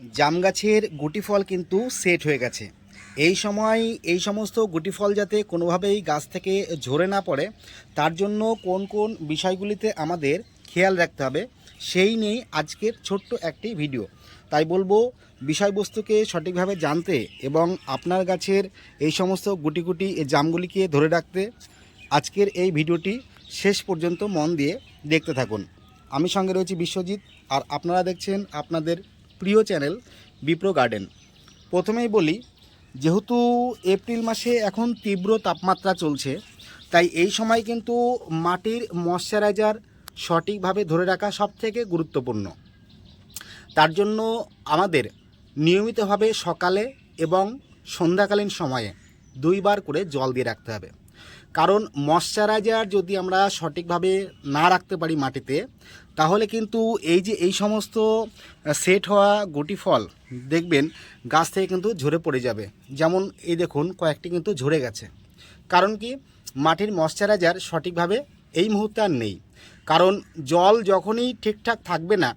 জাম গাছের গুটি ফল কিন্তু সেট হয়ে গেছে। এই সময়, এই সমস্ত গুটি ফল যাতে কোনোভাবেই গাছ থেকে ঝরে না পড়ে, তার জন্য কোন কোন বিষয়গুলিতে আমাদের খেয়াল রাখতে হবে, সেই নিয়েই আজকের ছোট্ট একটি ভিডিও তাই বলব, বিষয়বস্তুকে সঠিকভাবে জানতে এবং আপনার গাছের এই সমস্ত গুটি গুটি জামগুলিকে ধরে রাখতে আজকের এই ভিডিওটি শেষ পর্যন্ত মন দিয়ে দেখতে থাকুন। আমি সঙ্গে রয়েছি বিশ্বজিৎ, আর আপনারা দেখছেন আপনাদের প্রিয় চ্যানেল বিপ্রো গার্ডেন। প্রথমেই বলি, যেহেতু এপ্রিল মাসে এখন তীব্র তাপমাত্রা চলছে, তাই এই সময় কিন্তু মাটির ময়শ্চারাইজার সঠিকভাবে ধরে রাখা সবথেকে গুরুত্বপূর্ণ। তার জন্য আমাদের নিয়মিতভাবে সকালে এবং সন্ধ্যাকালীন সময়ে দুইবার করে জল দিয়ে রাখতে হবে। কারণ ময়শ্চারাইজার যদি আমরা সঠিকভাবে না রাখতে পারি মাটিতে, তাহলে কিন্তু এই যে এই সমস্ত সেট হওয়া গুটি ফল দেখবেন গাছ থেকে কিন্তু ঝরে পড়ে যাবে। যেমন এই দেখুন, কয়েকটি কিন্তু ঝরে গেছে। কারণ কি? মাটির ময়শ্চারাইজার সঠিকভাবে এই মুহূর্তে আর নেই। কারণ জল যখনই ঠিকঠাক থাকবে না,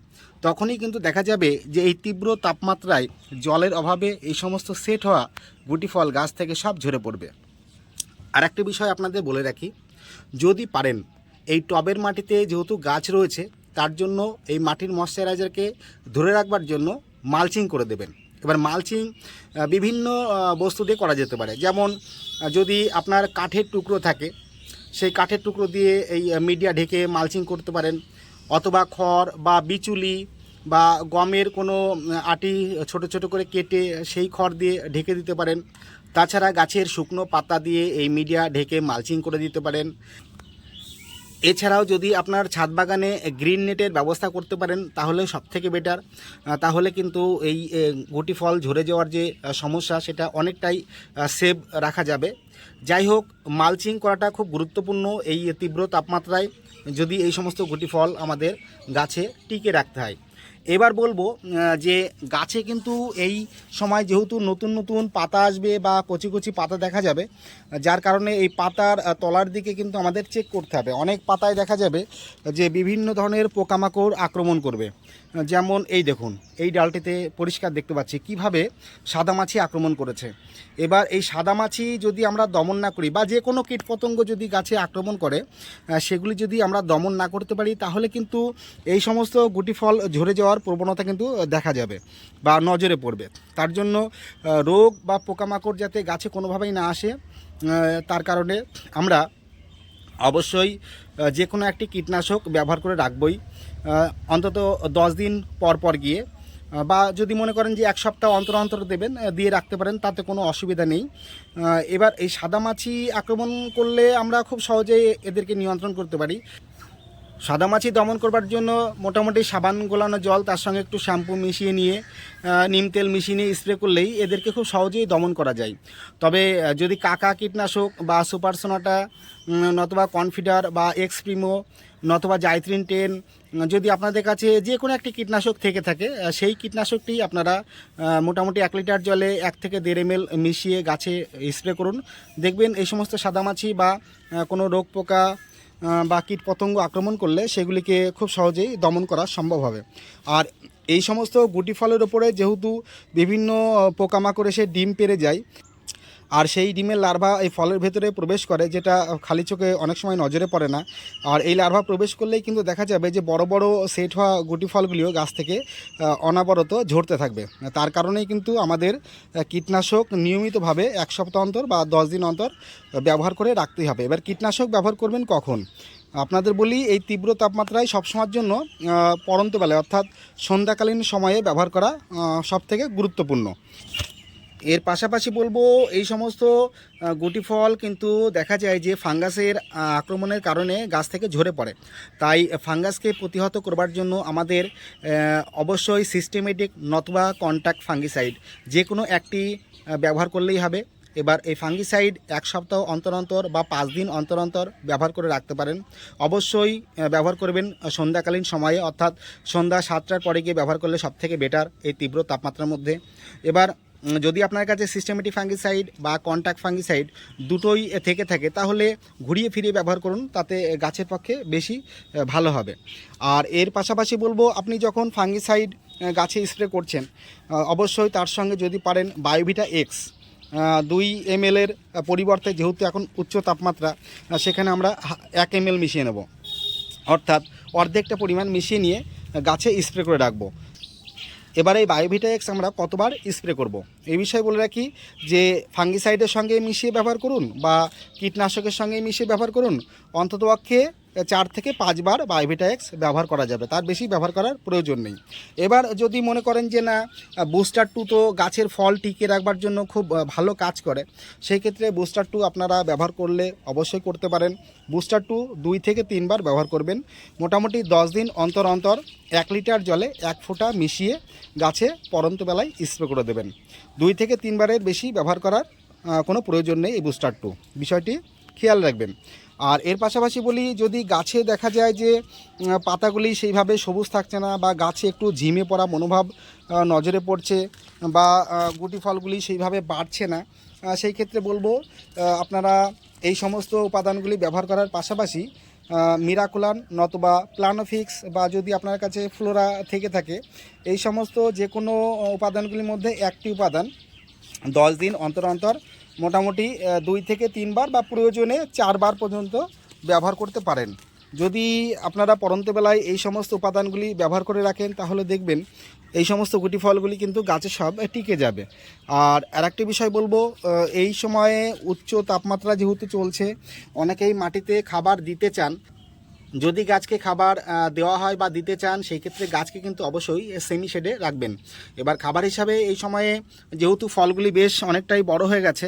তখনই কিন্তু দেখা যাবে যে এই তীব্র তাপমাত্রায় জলের অভাবে এই সমস্ত সেট হওয়া গুটি ফল গাছ থেকে সব ঝরে পড়বে। আর একটা বিষয় আপনাদের বলে রাখি, যদি পারেন, এই টবের মাটিতে যেহেতু গাছ রয়েছে, তার জন্য এই মাটির ময়শ্চারাইজারকে ধরে রাখবার জন্য মালচিং করে দেবেন। এবার মালচিং বিভিন্ন বস্তু দিয়ে করা যেতে পারে। যেমন যদি আপনার কাঠের টুকরো থাকে, সেই কাঠের টুকরো দিয়ে এই মিডিয়া ঢেকে মালচিং করতে পারেন। অথবা খড় বা বিচুলি বা গমের কোনো আটি ছোট ছোট করে কেটে সেই খড় দিয়ে ঢেকে দিতে পারেন। তাছাড়া গাছের শুকনো পাতা দিয়ে এই মিডিয়া ঢেকে মালচিং করে দিতে পারেন। এছাড়াও যদি আপনার ছাদ বাগানে গ্রিন নেটের ব্যবস্থা করতে পারেন, তাহলে সব থেকে বেটার তাহলে কিন্তু এই গুটি ফল ঝরে যাওয়ার যে সমস্যা, সেটা অনেকটাই সেভ রাখা যাবে। যাই হোক, মালচিং করাটা খুব গুরুত্বপূর্ণ এই তীব্র তাপমাত্রায় যদি এই সমস্ত গুটি ফল আমাদের গাছে টিকে রাখতে হয়। এবার বলব যে গাছে কিন্তু এই সময় যেহেতু নতুন নতুন পাতা আসবে বা কচি কচি পাতা দেখা যাবে, যার কারণে এই পাতার তলার দিকে কিন্তু আমাদের চেক করতে হবে। অনেক পাতায় দেখা যাবে যে বিভিন্ন ধরনের পোকামাকড় আক্রমণ করবে। যেমন এই দেখুন, এই ডালটিতে পরিষ্কার দেখতে পাচ্ছি, কীভাবে সাদামাছি আক্রমণ করেছে। এবার এই সাদামাছি যদি আমরা দমন না করি বা যে কোনো কীটপতঙ্গ যদি গাছে আক্রমণ করে সেগুলি যদি আমরা দমন না করতে পারি, তাহলে কিন্তু এই সমস্ত গুটি ফল ঝরে যাওয়ার প্রবণতা কিন্তু দেখা যাবে বা নজরে পড়বে। তার জন্য রোগ বা পোকামাকড় যাতে গাছে কোনোভাবেই না আসে তার কারণে আমরা অবশ্যই যে কোনো একটি কীটনাশক ব্যবহার করে রাখবই। অন্তত দশ দিন পর পর গিয়ে বা যদি মনে করেন যে এক সপ্তাহ অন্তর অন্তর দেবেন দিয়ে রাখতে পারেন, তাতে কোনো অসুবিধা নেই। এবার এই সাদামাছি আক্রমণ করলে আমরা খুব সহজেই এদেরকে নিয়ন্ত্রণ করতে পারি। সাদামাছি দমন করবার জন্য মোটামুটি সাবান গোলানো জল তার সঙ্গে একটু শ্যাম্পু মিশিয়ে নিয়ে নিম তেল মিশিয়ে নিয়ে স্প্রে করলেই এদেরকে খুব সহজেই দমন করা যায়। তবে যদি কাকা কীটনাশক বা সুপার সোনাটা উম, নতুবা কনফিডার বা এক্স প্রিমো নতুবা জাইত্রিন টেন যদি আপনাদের কাছে যে কোনো একটি কীটনাশক থেকে থাকে সেই কীটনাশকটি আপনারা মোটামুটি এক লিটার জলে এক থেকে দেড় এম মিশিয়ে গাছে স্প্রে করুন। দেখবেন এই সমস্ত সাদামাছি বা কোনো রোগ পোকা বা কীট পতঙ্গ আক্রমণ করলে সেগুলিকে খুব সহজেই দমন করা সম্ভব হবে। আর এই সমস্ত গুটি ফলের ওপরে যেহেতু বিভিন্ন পোকামাকড় এসে ডিম পেড়ে যায় আর সেই ডিমের লার্ভা এই ফলের ভেতরে প্রবেশ করে যেটা খালি চোখে অনেক সময় নজরে পড়ে না। আর এই লার্ভা প্রবেশ করলেই কিন্তু দেখা যাবে যে বড় বড় সেট হওয়া গুটি ফলগুলিও গাছ থেকে অনাবরত ঝরতে থাকবে। তার কারণেই কিন্তু আমাদের কীটনাশক নিয়মিতভাবে এক সপ্তাহ অন্তর বা দশ দিন অন্তর ব্যবহার করে রাখতেই হবে। এবার কীটনাশক ব্যবহার করবেন কখন? আপনাদের বলি এই তীব্র তাপমাত্রায় সবসময়ের জন্য আহ, পড়ন্ত বেলায় অর্থাৎ সন্ধ্যাকালীন সময়ে ব্যবহার করা সব থেকে গুরুত্বপূর্ণ। এর পাশাপাশি বলব, এই সমস্ত গুটি ফল কিন্তু দেখা যায় যে ফাঙ্গাসের আক্রমণের কারণে গাছ থেকে ঝরে পড়ে। তাই ফাঙ্গাসকে প্রতিহত করবার জন্য আমাদের অবশ্যই সিস্টেমেটিক নতুবা কন্ট্যাক্ট ফাঙ্গিসাইড যে কোনো একটি ব্যবহার করলেই হবে। এবার এই ফাঙ্গিসাইড এক সপ্তাহ অন্তর অন্তর বা পাঁচ দিন অন্তর অন্তর ব্যবহার করে রাখতে পারেন। অবশ্যই ব্যবহার করবেন সন্ধ্যাকালীন সময়ে, অর্থাৎ সন্ধ্যা সাতটার পরে গিয়ে ব্যবহার করলে সবথেকে বেটার এই তীব্র তাপমাত্রার মধ্যে। এবার যদি আপনার কাছে সিস্টেমেটিক ফাঙ্গিসাইড বা কন্ট্যাক্ট ফাঙ্গিসাইড দুটোই থেকে থাকে, তাহলে ঘুরিয়ে ফিরিয়ে ব্যবহার করুন, তাতে গাছের পক্ষে বেশি ভালো হবে। আর এর পাশাপাশি বলব, আপনি যখন ফাঙ্গিসাইড গাছে স্প্রে করছেন অবশ্যই তার সঙ্গে যদি পারেন বায়োভিটা এক্স দুই এম এর পরিবর্তে যেহেতু এখন উচ্চ তাপমাত্রা সেখানে আমরা এক এম মিশিয়ে নেব। অর্থাৎ অর্ধেকটা পরিমাণ মিশিয়ে নিয়ে গাছে স্প্রে করে রাখব। এবার এই বায়োভিটা এক্স আমরা কতবার স্প্রে করব। এই বিষয়ে বলে রাখি যে ফাঙ্গিসাইডের সঙ্গে মিশিয়ে ব্যবহার করুন বা কীটনাশকের সঙ্গে মিশিয়ে ব্যবহার করুন অন্ততপক্ষে চার থেকে পাঁচবার বায়োভিটা এক্স ব্যবহার করা যাবে। তার বেশি ব্যবহার করার প্রয়োজন নেই। এবার যদি মনে করেন যে না বুস্টার টু তো গাছের ফল টিকিয়ে রাখবার জন্য খুব ভালো কাজ করে সেই ক্ষেত্রে বুস্টার টু আপনারা ব্যবহার করলে অবশ্যই করতে পারেন। বুস্টার টু দুই থেকে তিনবার ব্যবহার করবেন। মোটামুটি দশ দিন অন্তর অন্তর এক লিটার জলে এক ফোঁটা মিশিয়ে গাছে পরন্ত বেলায় স্প্রে করে দেবেন। দুই থেকে তিনবারের বেশি ব্যবহার করার কোনো প্রয়োজন নেই এই বুস্টার টু বিষয়টি খেয়াল রাখবেন। আর এর পাশাপাশি বলি, যদি গাছে দেখা যায় যে পাতাগুলি সেইভাবে সবুজ থাকছে না বা গাছে একটু ঝিমে পড়া মনোভাব নজরে পড়ছে বা গুটি ফলগুলি সেইভাবে বাড়ছে না সেই ক্ষেত্রে বলব আপনারা এই সমস্ত উপাদানগুলি ব্যবহার করার পাশাপাশি মিরাকুলান নতবা প্লানোফিক্স বা যদি আপনার কাছে ফ্লোরা থেকে থাকে, এই সমস্ত যে কোনো উপাদানগুলির মধ্যে একটি উপাদান দশ দিন অন্তর অন্তর মোটামুটি দুই থেকে তিনবার বা প্রয়োজনে চারবার পর্যন্ত ব্যবহার করতে পারেন। যদি আপনারা পরন্তবেলায় এই সমস্ত উপাদানগুলি ব্যবহার করে রাখেন, তাহলে দেখবেন এই সমস্ত গুটি ফলগুলি কিন্তু গাছে সব টিকে যাবে। আর আর একটি বিষয় বলব এই সময়ে উচ্চ তাপমাত্রা যেহেতু চলছে, অনেকেই মাটিতে খাবার দিতে চান যদি গাছকে খাবার দেওয়া হয় বা দিতে চান, সেই ক্ষেত্রে গাছকে কিন্তু অবশ্যই সেমি শেডে রাখবেন। এবার খাবার হিসাবে এই সময়ে যেহেতু ফলগুলি বেশ অনেকটাই বড় হয়ে গেছে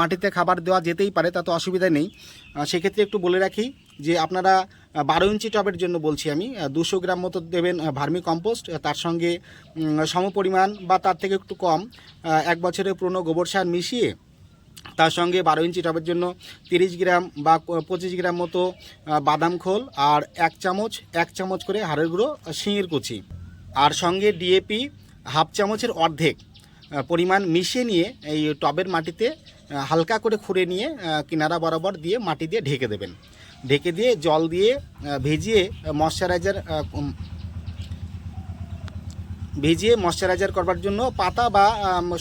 মাটিতে খাবার দেওয়া যেতেই পারে তাতে অসুবিধা নেই। সেক্ষেত্রে একটু বলে রাখি যে আপনারা বারো ইঞ্চি টবের জন্য বলছি আমি দুশো গ্রাম মতো দেবেন ভার্মি কম্পোস্ট তার সঙ্গে সমপরিমাণ বা তার থেকে একটু কম এক বছরের পুরনো গোবর সার মিশিয়ে তার সঙ্গে বারো ইঞ্চি টবের জন্য তিরিশ গ্রাম বা পঁচিশ গ্রাম মতো বাদাম খোল আর এক চামচ এক চামচ করে হাড়ের গুঁড়ো শিঙের কুচি। আর সঙ্গে ডিএপি হাফ চামচের অর্ধেক পরিমাণ মিশিয়ে নিয়ে এই টবের মাটিতে হালকা করে খুঁড়ে নিয়ে কিনারা বরাবর দিয়ে মাটি দিয়ে ঢেকে দেবেন। ঢেকে দিয়ে জল দিয়ে ভিজিয়ে ময়শ্চারাইজার ভিজিয়ে ময়শ্চারাইজার করবার জন্য পাতা বা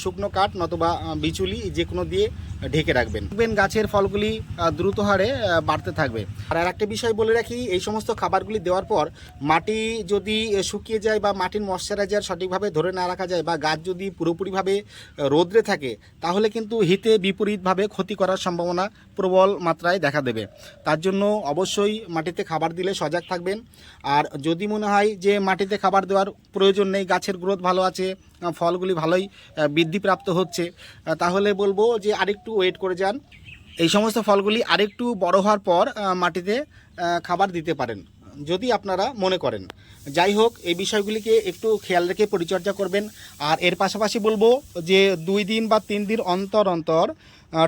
শুকনো কাঠ নতুবা বিচুলি যে কোনো দিয়ে ঢেকে রাখবেন। দেখবেন গাছের ফলগুলি দ্রুত হারে বাড়তে থাকবে। আর আর একটা বিষয় বলে রাখি, এই সমস্ত খাবারগুলি দেওয়ার পর মাটি যদি শুকিয়ে যায় বা মাটির ময়শ্চারাইজার সঠিকভাবে ধরে না রাখা যায় বা গাছ যদি পুরোপুরিভাবে রোদ্রে থাকে, তাহলে কিন্তু হিতে বিপরীতভাবে ক্ষতি করার সম্ভাবনা প্রবল মাত্রায় দেখা দেবে। তার জন্য অবশ্যই মাটিতে খাবার দিলে সজাগ থাকবেন। আর যদি মনে হয় যে মাটিতে খাবার দেওয়ার প্রয়োজন নেই, গাছের গ্রোথ ভালো আছে ফলগুলি ভালোই বৃদ্ধিপ্রাপ্ত হচ্ছে। তাহলে বলব যে আরেকটু ওয়েট করে যান। এই সমস্ত ফলগুলি আরেকটু বড় হওয়ার পর মাটিতে খাবার দিতে পারেন, যদি আপনারা মনে করেন। যাই হোক, এই বিষয়গুলিকে একটু খেয়াল রেখে পরিচর্যা করবেন। আর এর পাশাপাশি বলব যে দুই দিন বা তিন দিন অন্তর অন্তর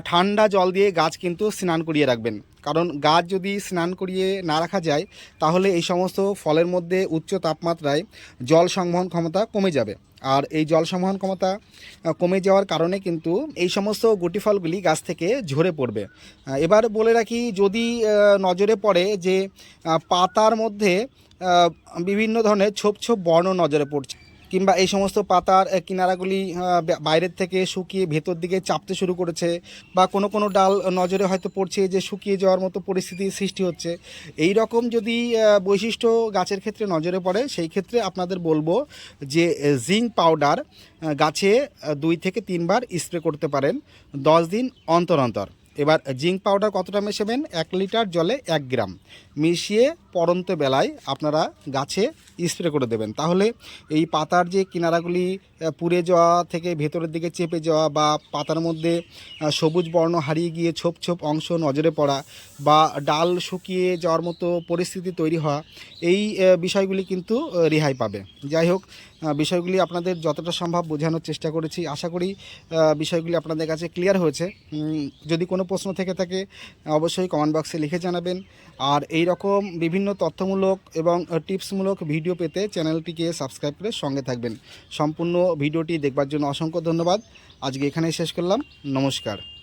ঠান্ডা জল দিয়ে গাছ কিন্তু স্নান করিয়ে রাখবেন। কারণ গাছ যদি স্নান করিয়ে না রাখা যায়, তাহলে এই সমস্ত ফলের মধ্যে উচ্চ তাপমাত্রায় জল সংবহন ক্ষমতা কমে যাবে। আর এই জল সংবহন ক্ষমতা কমে যাওয়ার কারণে কিন্তু এই সমস্ত গুটি ফলগুলি গাছ থেকে ঝরে পড়বে। এবার বলে রাখি, যদি নজরে পড়ে যে পাতার মধ্যে বিভিন্ন ধরনের ছোপ ছোপ বর্ণ নজরে পড়ছে কিংবা এই সমস্ত পাতার কিনারাগুলি বাইরের থেকে শুকিয়ে ভেতর দিকে চাপতে শুরু করেছে বা কোনো কোনো ডাল নজরে হয়তো পড়ছে যে শুকিয়ে যাওয়ার মতো পরিস্থিতির সৃষ্টি হচ্ছে। এই রকম যদি বৈশিষ্ট্য গাছের ক্ষেত্রে নজরে পড়ে, সেই ক্ষেত্রে আপনাদের বলব যে জিঙ্ক পাউডার গাছে দুই থেকে তিনবার স্প্রে করতে পারেন, দশ দিন অন্তর অন্তর। এবার জিঙ্ক পাউডার কতটা মেশাবেন? এক লিটার জলে এক গ্রাম। মিশিয়ে পরন্ত বেলায় আপনারা গাছে স্প্রে করে দেবেন। তাহলে এই পাতার যে কিনারাগুলি পুড়ে যাওয়া থেকে ভেতরের দিকে চেপে যাওয়া বা পাতার মধ্যে সবুজ বর্ণ হারিয়ে গিয়ে ছোপ ছোপ অংশ নজরে পড়া বা ডাল শুকিয়ে যাওয়ার মতো পরিস্থিতি তৈরি হওয়া, এই বিষয়গুলি কিন্তু রেহাই পাবে। যাই হোক বিষয়গুলি আপনাদের যতটা সম্ভব বোঝানোর চেষ্টা করেছি। আশা করি বিষয়গুলি আপনাদের কাছে ক্লিয়ার হয়েছে। যদি কোনো প্রশ্ন থেকে থাকে, অবশ্যই কমেন্ট বক্সে লিখে জানাবেন। আর এই রকম বিভিন্ন তথ্যমূলক এবং টিপসমূলক ভিডিও পেতে চ্যানেলটিকে সাবস্ক্রাইব করে সঙ্গে থাকবেন। সম্পূর্ণ ভিডিওটি দেখবার জন্য অসংখ্য ধন্যবাদ। আজকে এখানেই শেষ করলাম। নমস্কার।